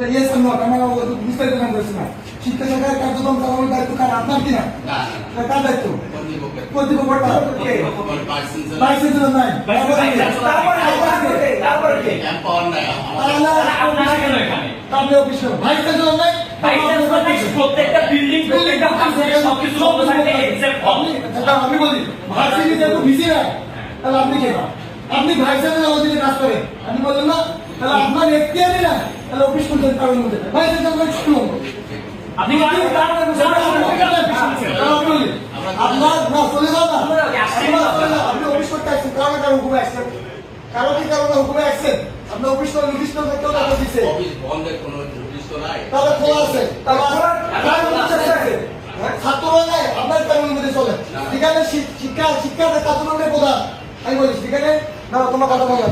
এটা yes not আমার বিস্তারিত নাম করেছে না। শিক্ষা শাখার কার্যক্রম চালানোর দায়িত্ব কার? আপনার কিনা না, না, এটা কার দায়িত্ব? কর্তৃপক্ষ প্রত্যেকটা বিল্ডিং প্রত্যেকটা সবকিছু আমি বলি ভার্সিটি যেহেতু না তাহলে আপনি কে? আপনি ভাইস চ্যান্সেলর অধীনে কাজ করেন আপনি বললেন না তাহলে আপনার এখতিয়ারই না তাহলে অফিস করছেন কারণ মধ্যে শুনুন আপনি আপনার না চলে যাও না আপনার চলে যাও। আপনি অফিস করতে আসছেন কারণ কারণ হুকুমে আসছেন কারণ কি কারণে হুকুমে আসছেন আপনি অফিস করে নোটিশ কেউ টাকা দিচ্ছে অফিস বন্ধের কোনো নির্দিষ্ট নাই। তাহলে খোলা আছে তাহলে। ছাত্ররা আপনার চলে সেখানে শিক্ষা কার্যক্রমের প্রধান আমি বলি সেখানে না তোমার কথা বলা